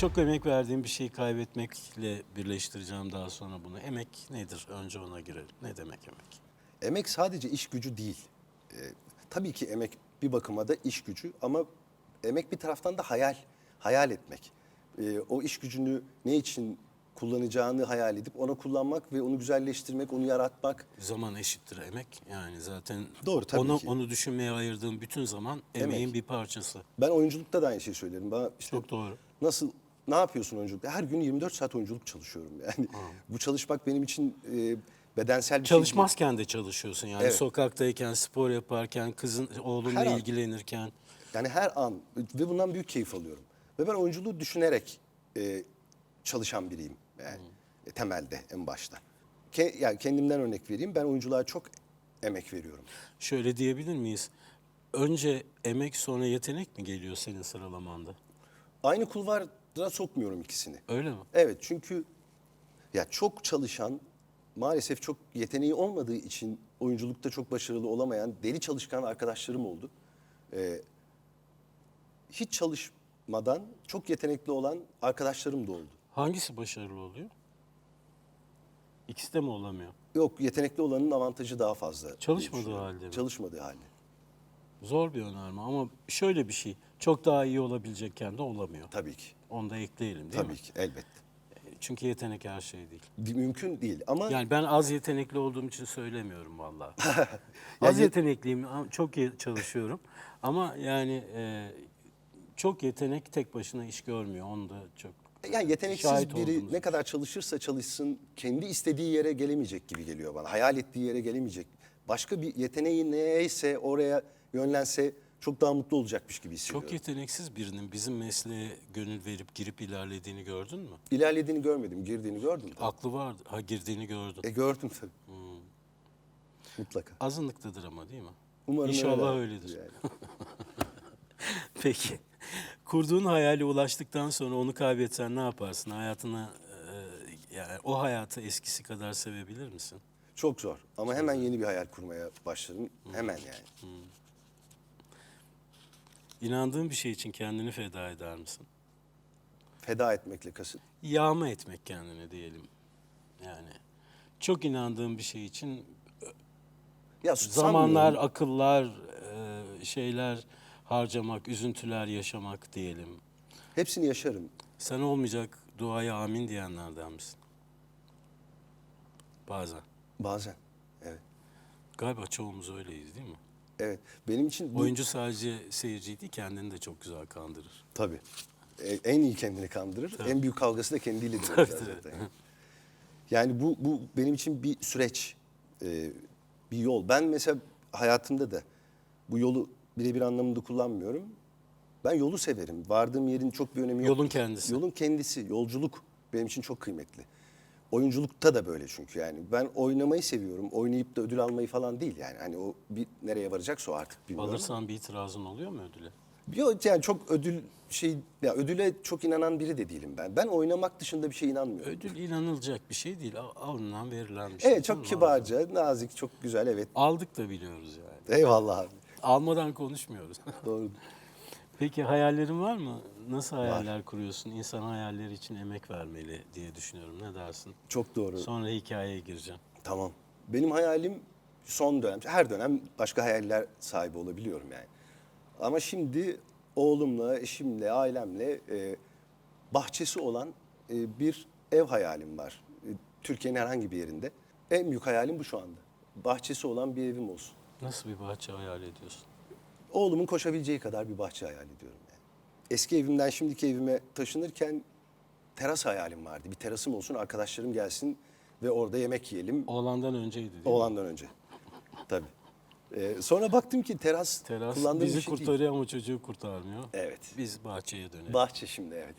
Çok emek verdiğim bir şeyi kaybetmekle birleştireceğim daha sonra bunu. Emek nedir? Önce ona girelim. Ne demek emek? Emek sadece iş gücü değil. Ee, tabii ki emek bir bakıma da iş gücü ama emek bir taraftan da hayal, hayal etmek. Ee, o iş gücünü ne için kullanacağını hayal edip ona kullanmak ve onu güzelleştirmek, onu yaratmak. Zaman eşittir emek. Yani zaten Doğru, tabii onu, ki. onu düşünmeye ayırdığım bütün zaman emeğin Emek. bir parçası. Ben oyunculukta da aynı şeyi söylerim. Bana işte Çok doğru. Nasıl ne yapıyorsun oyunculukta? Her gün 24 saat oyunculuk çalışıyorum. Yani bu çalışmak benim için e, bedensel bir şey değil. Çalışmazken de çalışıyorsun yani Evet. sokaktayken, spor yaparken, kızın oğlunla Her an. ilgilenirken. Yani her an ve bundan büyük keyif alıyorum. Ve ben oyunculuğu düşünerek e, çalışan biriyim. Yani e, temelde en başta. Ke, yani kendimden örnek vereyim. Ben oyunculuğa çok emek veriyorum. Şöyle diyebilir miyiz? Önce emek sonra yetenek mi geliyor senin sıralamanda? Aynı kulvara sokmuyorum ikisini. Öyle mi? Evet çünkü ya çok çalışan maalesef çok yeteneği olmadığı için oyunculukta çok başarılı olamayan deli çalışkan arkadaşlarım oldu. Ee, hiç çalışmadan çok yetenekli olan arkadaşlarım da oldu. Hangisi başarılı oluyor? İkisi de mi olamıyor? Yok yetenekli olanın avantajı daha fazla. Çalışmadığı halde mi? Çalışmadığı halde. Zor bir önerme ama şöyle bir şey. Çok daha iyi olabilecekken de olamıyor. Tabii ki. Onu da ekleyelim değil Tabii mi? ki elbette. Çünkü yetenek her şey değil. Bir- Mümkün değil ama Yani ben az yetenekli olduğum için söylemiyorum vallahi. Az ye- yetenekliyim, ama çok iyi çalışıyorum. Ama yani e, çok yetenek tek başına iş görmüyor. Onu da çok Yani yeteneksiz şahit biri olduğumuz ne kadar çalışırsa çalışsın kendi istediği yere gelemeyecek gibi geliyor bana. Hayal ettiği yere gelemeyecek. Başka bir yeteneği neyse oraya yönlense çok daha mutlu olacakmış gibi hissediyorum. Çok yeteneksiz birinin bizim mesleğe gönül verip girip ilerlediğini gördün mü? İlerlediğini görmedim, girdiğini gördüm. Tabii. Aklı vardı. Ha girdiğini gördün. E gördüm tabii. Hmm. Mutlaka. Azınlıktadır ama değil mi? Umarım İnşallah öyle. öyledir. Yani. Peki. Kurduğun hayale ulaştıktan sonra onu kaybetsen ne yaparsın? Hayatına e, yani o hayatı eskisi kadar sevebilir misin? Çok zor ama hemen yeni bir hayal kurmaya başlarım. Hemen yani. İnandığın bir şey için kendini feda eder misin? Feda etmekle kasıt. Yağma etmek kendine diyelim. Yani çok inandığın bir şey için Ya zamanlar, sanmıyorum. akıllar, e, şeyler harcamak, üzüntüler yaşamak diyelim. Hepsini yaşarım. Sen olmayacak duaya amin diyenlerden misin? Bazen. Bazen. Evet. Galiba çoğumuz öyleyiz değil mi? Evet. Benim için bu Oyuncu sadece seyirciyi değil kendini de çok güzel kandırır. Tabii. E, en iyi kendini kandırır. En büyük kavgası da kendiyledir Tabii, zaten. tabii. Yani bu bu benim için bir süreç, e, bir yol. Ben mesela hayatımda da bu yolu birebir anlamında kullanmıyorum. Ben yolu severim. Vardığım yerin çok bir önemi yok. Yolun kendisi. Yolun kendisi, yolculuk benim için çok kıymetli. Oyunculukta da böyle çünkü yani. Ben oynamayı seviyorum. Oynayıp da ödül almayı falan değil yani. Hani o bir nereye varacaksa o artık bilmiyorum. Alırsan bir itirazın oluyor mu ödüle? Yok yani çok ödül şey ya ödüle çok inanan biri de değilim ben. Ben oynamak dışında bir şey inanmıyorum. Ödül inanılacak bir şey değil. Al- Alınan verilen bir şey. Evet çok kibarca, nazik, çok güzel evet. Aldık da biliyoruz yani. Eyvallah abi. Almadan konuşmuyoruz. Doğru. Peki hayallerin var mı? Nasıl hayaller kuruyorsun? İnsan hayalleri için emek vermeli diye düşünüyorum. Ne dersin? Çok doğru. Sonra hikayeye gireceğim. Tamam. Benim hayalim son dönem, her dönem başka hayaller sahibi olabiliyorum yani. Ama şimdi oğlumla, eşimle, ailemle e, bahçesi olan e, bir ev hayalim var. E, Türkiye'nin herhangi bir yerinde. En büyük hayalim bu şu anda. Bahçesi olan bir evim olsun. Nasıl bir bahçe hayal ediyorsun? Oğlumun koşabileceği kadar bir bahçe hayal ediyorum yani. Eski evimden şimdiki evime taşınırken teras hayalim vardı. Bir terasım olsun, arkadaşlarım gelsin ve orada yemek yiyelim. Oğlandan önceydi değil mi? Oğlandan önce. Tabii. Ee, sonra baktım ki teras, Teras kullandığım bizi bir şey değil. kurtarıyor ama çocuğu kurtarmıyor. Evet. Biz bahçeye dönelim. Bahçe şimdi evet.